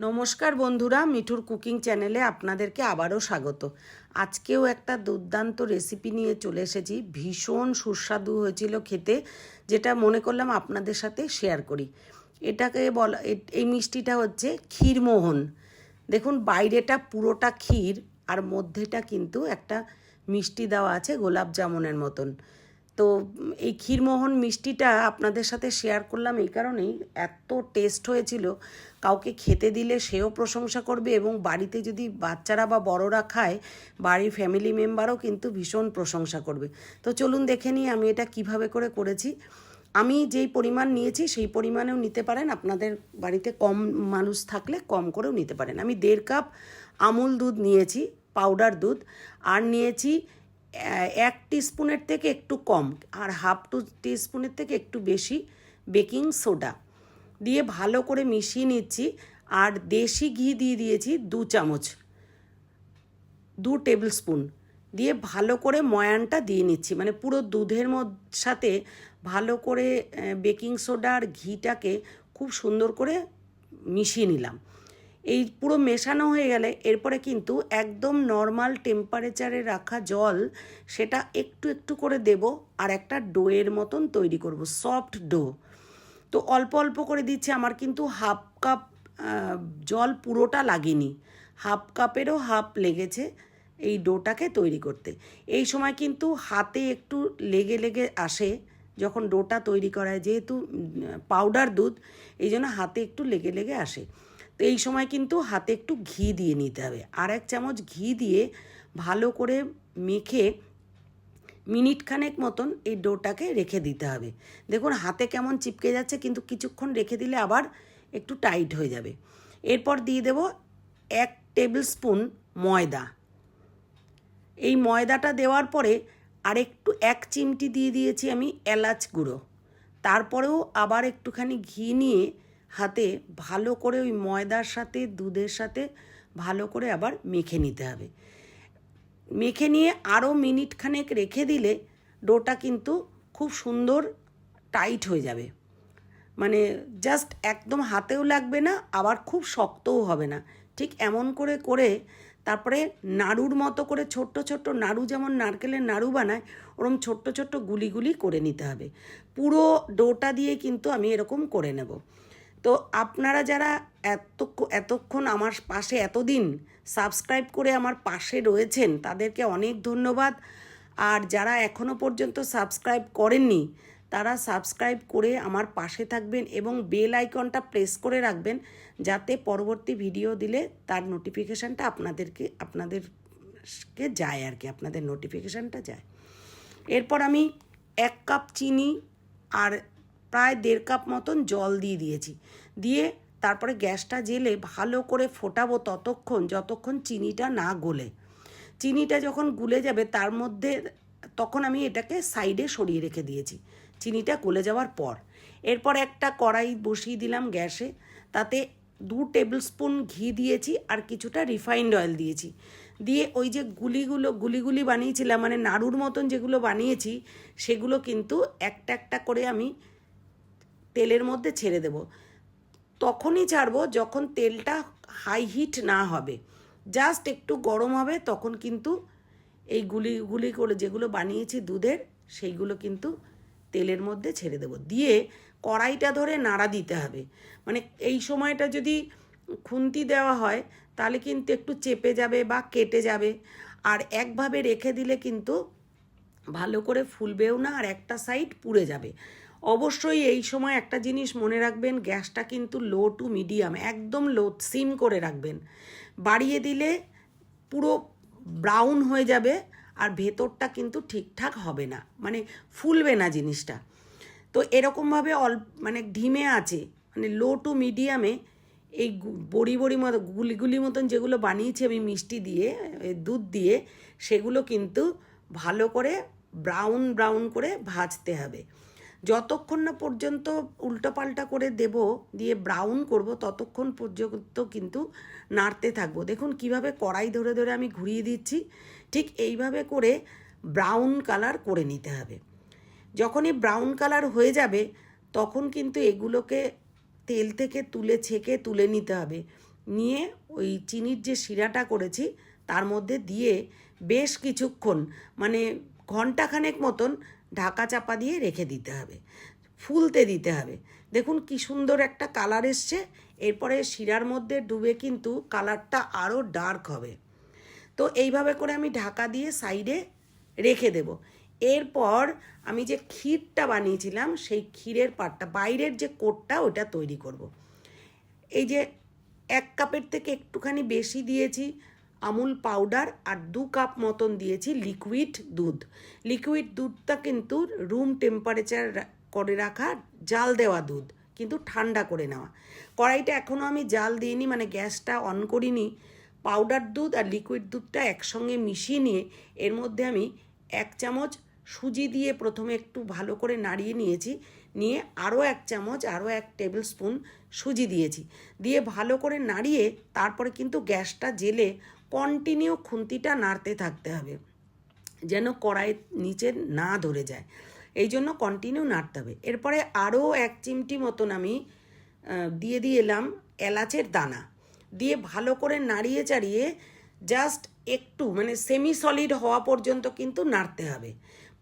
নমস্কার বন্ধুরা, মিঠুর কুকিং চ্যানেলে আপনাদেরকে আবারও স্বাগত। আজকেও একটা দুর্দান্ত রেসিপি নিয়ে চলে এসেছি। ভীষণ সুস্বাদু হয়েছিল খেতে, যেটা মনে করলাম আপনাদের সাথে শেয়ার করি। এটাকে বলা, এই মিষ্টিটা হচ্ছে ক্ষীরমোহন। দেখুন, বাইরেটা পুরোটা ক্ষীর আর মধ্যেটা কিন্তু একটা মিষ্টি দেওয়া আছে গোলাপ জামুনের মতন। তো এই ক্ষীরমোহন মিষ্টিটা আপনাদের সাথে শেয়ার করলাম এই কারণেই। এত টেস্ট হয়েছিল, কাউকে খেতে দিলে সেও প্রশংসা করবে এবং বাড়িতে যদি বাচ্চারা বা বড়রা খায়, বাড়ির ফ্যামিলি মেম্বারও কিন্তু ভীষণ প্রশংসা করবে। তো চলুন দেখে নিই আমি এটা কীভাবে করে করেছি। আমি যেই পরিমাণ নিয়েছি সেই পরিমাণেও নিতে পারেন, আপনাদের বাড়িতে কম মানুষ থাকলে কম করেও নিতে পারেন। আমি দেড় কাপ আমুল দুধ নিয়েছি পাউডার দুধ, আর নিয়েছি এক টিস্পুনের থেকে একটু কম আর হাফ টু টিস্পুনের থেকে একটু বেশি বেকিং সোডা। দিয়ে ভালো করে মিশিয়ে নিচ্ছি আর দেশি ঘি দিয়ে দিয়েছি দু চামচ, দু টেবিল স্পুন দিয়ে ভালো করে ময়ানটা দিয়ে নিচ্ছি মানে পুরো দুধের সাথে ভালো করে বেকিং সোডা আর ঘিটাকে খুব সুন্দর করে মিশিয়ে নিলাম। এই পুরো মেশানো হয়ে গেলে এরপরে কিন্তু একদম নর্মাল টেম্পারেচারে রাখা জল সেটা একটু একটু করে দেব আর একটা ডোয়ের মতন তৈরি করব সফট ডো তো অল্প অল্প করে দিচ্ছে, আমার কিন্তু হাফ কাপ জল পুরোটা লাগেনি। হাফ কাপেরও হাফ লেগেছে এই ডোটাকে তৈরি করতে। এই সময় কিন্তু হাতে একটু লেগে লেগে আসে যখন ডোটা তৈরি করা হয় যেহেতু পাউডার দুধ, এই জন্য হাতে একটু লেগে লেগে আসে। তো এই সময় কিন্তু হাতে একটু ঘি দিয়ে নিতে হবে। আর এক চামচ ঘি দিয়ে ভালো করে মেখে মিনিট খানেক মতন এই ডোটাকে রেখে দিতে হবে। দেখুন, হাতে কেমন চিপকে যাচ্ছে, কিন্তু কিছুক্ষণ রেখে দিলে আবার একটু টাইট হয়ে যাবে। এরপর দিয়ে দেব এক টেবিল স্পুন ময়দা। এই ময়দাটা দেওয়ার পরে আরেকটু এক চিমটি দিয়ে দিয়েছি আমি এলাচ গুঁড়ো। তারপরেও আবার একটুখানি ঘি নিয়ে হাতে ভালো করে ওই ময়দার সাথে, দুধের সাথে ভালো করে আবার মেখে নিতে হবে। মেখে নিয়ে আরও মিনিট খানেক রেখে দিলে ডোটা কিন্তু খুব সুন্দর টাইট হয়ে যাবে। মানে জাস্ট একদম হাতেও লাগবে না, আবার খুব শক্তও হবে না। ঠিক এমন করে করে তারপরে নাড়ুর মতো করে ছোট্ট ছোট্ট নাড়ু যেমন নারকেলের নাড়ু বানায়, ওরম ছোট্ট ছোট্ট গুলি গুলি করে নিতে হবে। পুরো ডোটা দিয়ে কিন্তু আমি এরকম করে নেব। তো আপনারা যারা এত এতক্ষণ আমার পাশে এতদিন সাবস্ক্রাইব করে আমার পাশে রয়েছেন, তাদেরকে অনেক ধন্যবাদ। আর যারা এখনও পর্যন্ত সাবস্ক্রাইব করেননি, তারা সাবস্ক্রাইব করে আমার পাশে থাকবেন এবং বেল আইকনটা প্রেস করে রাখবেন, যাতে পরবর্তী ভিডিও দিলে তার নোটিফিকেশানটা আপনাদেরকে আপনাদেরকে যায় আর কি, আপনাদের নোটিফিকেশানটা যায়। এরপর আমি এক কাপ চিনি আর প্রায় দেড় কাপ মতন জল দিয়ে দিয়েছি। দিয়ে তারপরে গ্যাসটা জেলে ভালো করে ফোটাবো ততক্ষণ, যতক্ষণ চিনিটা না গলে। চিনিটা যখন গুলে যাবে, তার মধ্যে তখন আমি এটাকে সাইডে সরিয়ে রেখে দিয়েছি। চিনিটা গলে যাওয়ার পর। এরপর একটা কড়াই বসিয়ে দিলাম গ্যাসে। তাতে দু টেবিল স্পুন ঘি দিয়েছি আর কিছুটা রিফাইন্ড অয়েল দিয়েছি। দিয়ে ওই যে গুলিগুলো, গুলিগুলি বানিয়েছিলাম মানে নাড়ুর মতন যেগুলো বানিয়েছি, সেগুলো কিন্তু একটা একটা করে আমি তেলের মধ্যে ছেড়ে দেব। তখনই ছাড়বো যখন তেলটা হাই হিট না হবে। জাস্ট একটু গরম হবে তখন কিন্তু এই গুলি গুলি করে যেগুলো বানিয়েছি দুধের, সেইগুলো কিন্তু তেলের মধ্যে ছেড়ে দেব। দিয়ে কড়াইটা ধরে নাড়া দিতে হবে। মানে এই সময়টা যদি খুন্তি দেওয়া হয় তাহলে কিন্তু একটু চেপে যাবে বা কেটে যাবে। আর একভাবে রেখে দিলে কিন্তু ভালো করে ফুলবেও না আর একটা সাইড পুড়ে যাবে। অবশ্যই এই সময় একটা জিনিস মনে রাখবেন, গ্যাসটা কিন্তু লো টু মিডিয়াম, একদম লো, সিম করে রাখবেন। বাড়িয়ে দিলে পুরো ব্রাউন হয়ে যাবে আর ভেতরটা কিন্তু ঠিকঠাক হবে না মানে ফুলবে না জিনিসটা। তো এরকমভাবে অল মানে ঢিমে আছে মানে লো টু মিডিয়ামে এই বড়ি বড়ি মতো, গুলিগুলি মতন যেগুলো বানিয়েছি আমি মিষ্টি দিয়ে দুধ দিয়ে, সেগুলো কিন্তু ভালো করে ব্রাউন ব্রাউন করে ভাজতে হবে। যতক্ষণ না পর্যন্ত উল্টোপাল্টা করে দেব, দিয়ে ব্রাউন করব, ততক্ষণ পর্যন্ত কিন্তু নাড়তে থাকব। দেখুন কীভাবে কড়াই ধরে ধরে আমি ঘুরিয়ে দিচ্ছি, ঠিক এইভাবে করে ব্রাউন কালার করে নিতে হবে। যখনই ব্রাউন কালার হয়ে যাবে, তখন কিন্তু এগুলোকে তেল থেকে তুলে ছেঁকে তুলে নিতে হবে। নিয়ে ওই চিনির যে শিরাটা করেছি, তার মধ্যে দিয়ে বেশ কিছুক্ষণ মানে ঘন্টাখানেক মতন ঢাকা চাপা দিয়ে রেখে দিতে হবে, ফুলতে দিতে হবে। দেখুন কি সুন্দর একটা কালার এসছে। এরপরে শিরার মধ্যে ডুবে কিন্তু কালারটা আরও ডার্ক হবে। তো এইভাবে করে আমি ঢাকা দিয়ে সাইডে রেখে দেব। এরপর আমি যে ক্ষীরটা বানিয়েছিলাম, সেই ক্ষীরের পাটটা, বাইরের যে কোটটা ওটা তৈরি করব। এই যে এক কাপের থেকে একটুখানি বেশি দিয়েছি আমুল পাউডার আর দু কাপ মতন দিয়েছি লিকুইড দুধ। লিকুইড দুধটা কিন্তু রুম টেম্পারেচার করে রাখা, জাল দেওয়া দুধ, কিন্তু ঠান্ডা করে নেওয়া। কড়াইটা এখনও আমি জাল দিইনি মানে গ্যাসটা অন করিনি। পাউডার দুধ আর লিকুইড দুধটা একসঙ্গে মিশিয়ে নিয়ে এর মধ্যে আমি এক চামচ সুজি দিয়ে প্রথমে একটু ভালো করে নাড়িয়ে নিয়েছি, নিয়ে আরও এক চামচ, আরও এক টেবিল স্পুন সুজি দিয়েছি। দিয়ে ভালো করে নাড়িয়ে তারপরে কিন্তু গ্যাসটা জেলে কন্টিনিউ খুন্তিটা নাড়তে থাকতে হবে, যেন কড়াইয়ের নিচে না ধরে যায়। এই জন্য কন্টিনিউ নাড়তে হবে। এরপরে আরও এক চিমটি মতন আমি দিয়ে দিয়ে এলাম এলাচের দানা। দিয়ে ভালো করে নাড়িয়ে চাড়িয়ে জাস্ট একটু মানে সেমি সলিড হওয়া পর্যন্ত কিন্তু নাড়তে হবে।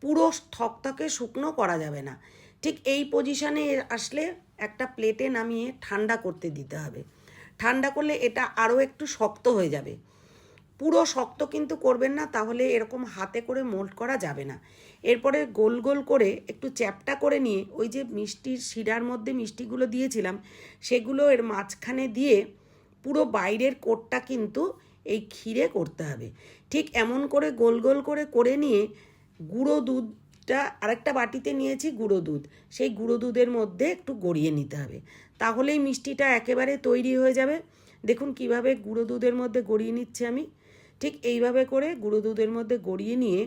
পুরো থকথকে শুকনো করা যাবে না। ঠিক এই পজিশানে আসলে একটা প্লেটে নামিয়ে ঠান্ডা করতে দিতে হবে। ঠান্ডা করলে এটা আরও একটু শক্ত হয়ে যাবে। পুরো শক্ত কিন্তু করবেন না, তাহলে এরকম হাতে করে মোল্ড করা যাবে না। এরপরে গোল গোল করে একটু চ্যাপটা করে নিয়ে ওই যে মিষ্টির শিরার মধ্যে মিষ্টিগুলো দিয়েছিলাম, সেগুলো এর মাঝখানে দিয়ে পুরো বাইরের কোটটা কিন্তু এই ক্ষীরে করতে হবে। ঠিক এমন করে গোল গোল করে করে নিয়ে গুঁড়ো দুধটা আরেকটা বাটিতে নিয়েছি গুঁড়ো দুধ, সেই গুঁড়ো দুধের মধ্যে একটু গড়িয়ে নিতে হবে। তাহলেই মিষ্টিটা একেবারে তৈরি হয়ে যাবে। দেখুন কীভাবে গুঁড়ো দুধের মধ্যে গড়িয়ে নিচ্ছে আমি। ঠিক এইভাবে করে গুঁড়ো দুধের মধ্যে গড়িয়ে নিয়ে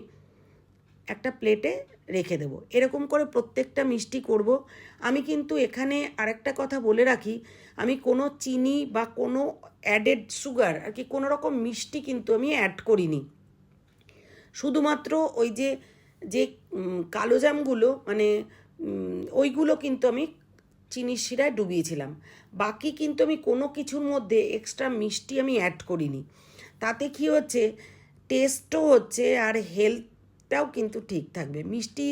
একটা প্লেটে রেখে দেবো। এরকম করে প্রত্যেকটা মিষ্টি করব। আমি কিন্তু এখানে আরেকটা কথা বলে রাখি, আমি কোনো চিনি বা কোনো অ্যাডেড সুগার আর কি কোনো রকম মিষ্টি কিন্তু আমি অ্যাড করিনি। শুধুমাত্র ওই যে যে কালো জামগুলো মানে ওইগুলো কিন্তু আমি চিনির শিরায় ডুবিয়েছিলাম। বাকি কিন্তু আমি কোনো কিছুর মধ্যে এক্সট্রা মিষ্টি আমি অ্যাড করিনি। তাতে কি হচ্ছে? টেস্টও হচ্ছে আর হেলথটাও কিন্তু ঠিক থাকবে। মিষ্টি,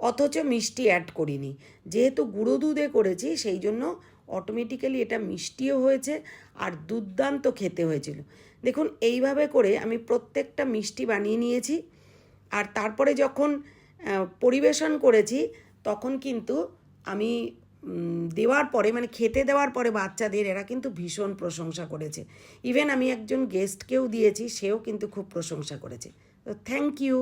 অথচ মিষ্টি অ্যাড করিনি। যেহেতু গুঁড়ো দুধে করেছি, সেই জন্য অটোমেটিক্যালি এটা মিষ্টিও হয়েছে আর দুর্দান্ত খেতে হয়েছিল। দেখুন, এইভাবে করে আমি প্রত্যেকটা মিষ্টি বানিয়ে নিয়েছি আর তারপরে যখন পরিবেশন করেছি, তখন কিন্তু আমি দেওয়ার পরে মানে খেতে দেওয়ার পরে বাচ্চাদের এরা কিন্তু ভীষণ প্রশংসা করেছে। ইভেন আমি একজন গেস্টকেও দিয়েছি, সেও কিন্তু খুব প্রশংসা করেছে। তো থ্যাংক ইউ